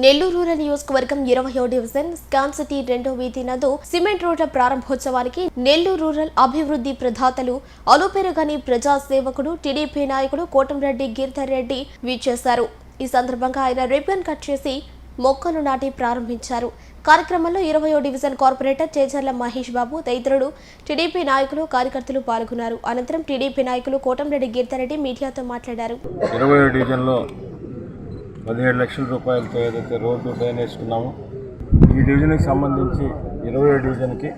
Nellore rural నియోజకవర్గం ఇరవయో division scan CT రెండో వీధి నందు సిమెంట్ రోడ్ల ప్రారంభోత్సవానికి నెల్లూరు రూరల్ అభివృద్ధి ప్రదాతలు అలుపెరుగని ప్రజా సేవకుడు టీడీపీ నాయకుడు కోటంరెడ్డి గిరిధర్ రెడ్డి విచ్చేశారు. ఈ సందర్భంగా ఆయన రిబ్బన్ కట్ చేసి మొక్కలు నాటి ప్రారంభించారు. కార్యక్రమంలో ఇరవయో డివిజన్ కార్పొరేటర్ చేజర్ల మహేష్ బాబు తదితరులు టీడీపీ నాయకులు కార్యకర్తలు పాల్గొన్నారు. అనంతరం టీడీపీ నాయకులు కోటంరెడ్డి గిరిధర్ రెడ్డి మీడియాతో మాట్లాడారు. పదిహేడు లక్షల రూపాయలతో ఏదైతే రోడ్డు డ్రైన్ వేసుకున్నామో ఈ డివిజన్కి సంబంధించి ఇరవై డివిజన్కి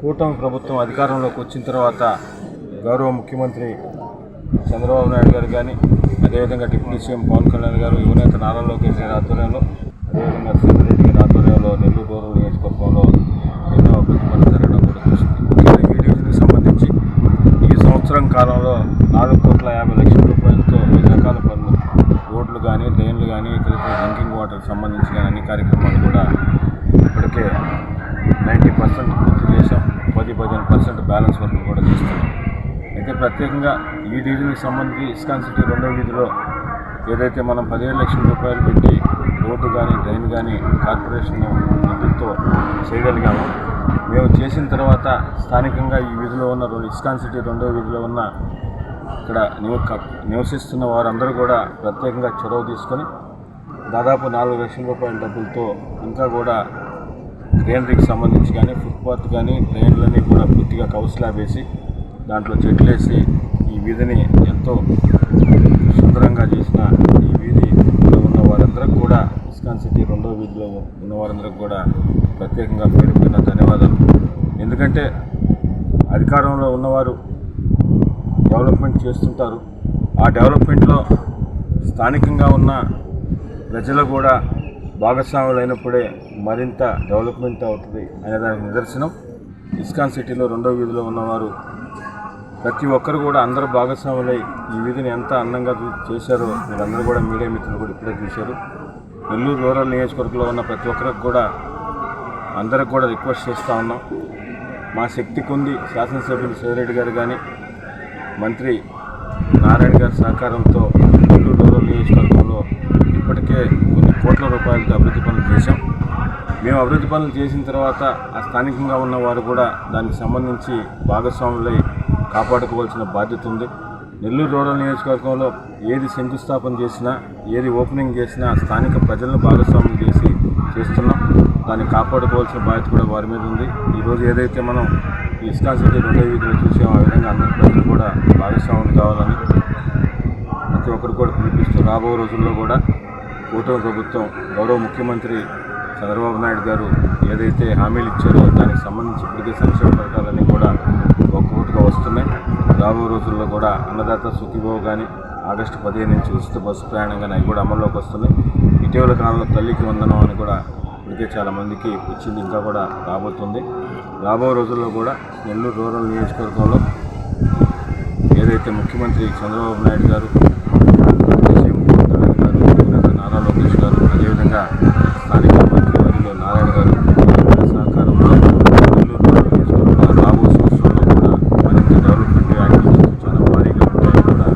కూటమి ప్రభుత్వం అధికారంలోకి వచ్చిన తర్వాత గౌరవ ముఖ్యమంత్రి చంద్రబాబు నాయుడు గారు కానీ అదేవిధంగా డిప్యూటీ సీఎం పవన్ కళ్యాణ్ గారు యువనేత నారా లోకేష్ గారి ఆధ్వర్యంలో అదేవిధంగా సీతారెడ్డి గారి ఆధ్వర్యంలో నెల్లూరు రూరల్ నియోజకవర్గంలో ఎన్నో అభివృద్ధి జరగడం కూడా చూసింది. ముఖ్యంగా ఈ డివిజన్కి సంబంధించి ఈ సంవత్సరం కాలంలో నాలుగు కోట్ల యాభై లక్షల రూపాయలతో వివిధ రకాల పనులు కానీ డ్రైన్లు కానీ ఇతర డ్రింకింగ్ వాటర్ సంబంధించి కానీ అన్ని కార్యక్రమాలు కూడా ఇప్పటికే నైంటీ పర్సెంట్ పూర్తి చేసాం పది పదిహేను పర్సెంట్ బ్యాలెన్స్ వర్క్ కూడా చేస్తున్నాం. అయితే ప్రత్యేకంగా ఈ డీజిల్కి సంబంధించి ఇస్కాన్ సిటీ రెండో వీధిలో ఏదైతే మనం పదిహేడు లక్షల రూపాయలు పెట్టి రోడ్డు కానీ డ్రైన్ కానీ కార్పొరేషన్ నిధులతో చేయగలిగాము. మేము చేసిన తర్వాత స్థానికంగా ఈ వీధిలో ఉన్న రెండు ఇస్కాన్ సిటీ రెండో వీధిలో ఉన్న ఇక్కడ నివసిస్తున్న వారందరూ కూడా ప్రత్యేకంగా చొరవ తీసుకొని దాదాపు నాలుగు లక్షల రూపాయల డబ్బులతో ఇంకా కూడా గ్రీనరీకి సంబంధించి కానీ ఫుట్పాత్ కానీ డ్రైన్లన్నీ కూడా పూర్తిగా కౌస్ వేసి దాంట్లో చెట్లు వేసి ఈ వీధిని ఎంతో సుందరంగా చేసిన ఈ వీధిలో ఉన్న వారందరికి కూడా ఇస్కాన్ సిటీ రెండో వీధిలో ఉన్న వారందరికీ కూడా ప్రత్యేకంగా పేరుపోయిన ధన్యవాదాలు. ఎందుకంటే అధికారంలో ఉన్నవారు డెవలప్మెంట్ చేస్తుంటారు. ఆ డెవలప్మెంట్లో స్థానికంగా ఉన్న ప్రజలు కూడా భాగస్వాములు అయినప్పుడే మరింత డెవలప్మెంట్ అవుతుంది అనే దానికి నిదర్శనం. ఇస్కాన్ సిటీలో రెండో వీధిలో ఉన్నవారు ప్రతి ఒక్కరు కూడా అందరూ భాగస్వాములై ఈ వీధిని ఎంత అందంగా చేశారో మీరందరూ కూడా మీడియా మిత్రులు కూడా ఇప్పుడే చూశారు. నెల్లూరు రూరల్ నియోజకవర్గంలో ఉన్న ప్రతి ఒక్కరికి కూడా అందరికి కూడా రిక్వెస్ట్ చేస్తూ ఉన్నాం. మా శక్తి కొంది శాసనసభ్యులు సోదరెడ్డి గారు కానీ మంత్రి నారాయణ గారి సహకారంతో నెల్లూరు రూరల్ నియోజకవర్గంలో ఇప్పటికే కొన్ని కోట్ల రూపాయలతో అభివృద్ధి పనులు చేశాం. మేము అభివృద్ధి పనులు చేసిన తర్వాత ఆ స్థానికంగా ఉన్న వారు కూడా దానికి సంబంధించి భాగస్వాములై కాపాడుకోవాల్సిన బాధ్యత ఉంది. నెల్లూరు రూరల్ నియోజకవర్గంలో ఏది శంకుస్థాపన చేసినా ఏది ఓపెనింగ్ చేసినా స్థానిక ప్రజలను భాగస్వాములు చేసి చేస్తున్నాం. దాన్ని కాపాడుకోవాల్సిన బాధ్యత కూడా వారి మీద ఉంది. ఈరోజు ఏదైతే మనం ఈ ఇస్కాన్ సిటీ రెండో వీధిలో చూసాం ఆ విధంగా అందరి ప్రజలు కూడా భాగస్వాములు కావాలని ప్రతి ఒక్కరు కూడా పిలిపిస్తూ రాబో రోజుల్లో కూడా కూటమి ప్రభుత్వం గౌరవ ముఖ్యమంత్రి చంద్రబాబు నాయుడు గారు ఏదైతే హామీలు ఇచ్చారో దానికి సంబంధించి ఇప్పటికే సంక్షేమ పథకాలన్నీ కూడా ఒక్కొక్కటిగా వస్తున్నాయి. రాబో రోజుల్లో కూడా అన్నదాత సుఖీభావ కానీ ఆగస్టు పదిహేను నుంచి ఉచిత బస్సు ప్రయాణం కానీ అవి కూడా అమల్లోకి వస్తున్నాయి. ఇటీవల కాలంలో తల్లికి వందనం అని కూడా ఇప్పటికే చాలామందికి వచ్చింది ఇంకా కూడా రాబోతుంది. రాబో రోజుల్లో కూడా నెల్లూరు రూరల్ నియోజకవర్గంలో ఏదైతే ముఖ్యమంత్రి చంద్రబాబు నాయుడు గారు నారా లోకేష్ గారు అదేవిధంగా స్థానిక మంత్రి వర్యులు నారాయణ గారు సహకారంలో నెల్లూరు రూరల్ నియోజకవర్గంలో రాబో సంవత్సరంలో కూడా మరింత డెవలప్మెంట్ యాక్టివిటీస్ చాలా భారీగా ఉంటాయని కూడా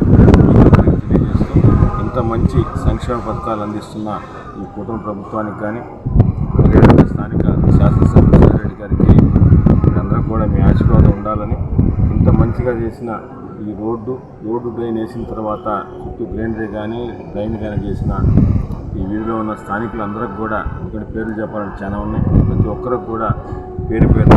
తెలియజేస్తూ ఇంత మంచి సంక్షేమ పథకాలు అందిస్తున్న ఈ కూటమి ప్రభుత్వానికి కానీ స్థానిక శాసనసభ్యులు రెడ్డి గారికి మీరందరూ కూడా మీ ఆశీర్వాదం ఉండాలని ఇంత మంచిగా చేసిన ఈ రోడ్డు రోడ్డు డ్రైన్ వేసిన తర్వాత చుట్టూ గ్రైనరీ కానీ డ్రైన్ కానీ చేసిన ఈ వీధిలో ఉన్న స్థానికులందరికి కూడా ఇక్కడ పేర్లు చెప్పాలంటే చాలా ఉన్నాయి. ప్రతి ఒక్కరికి కూడా పేరు పేరు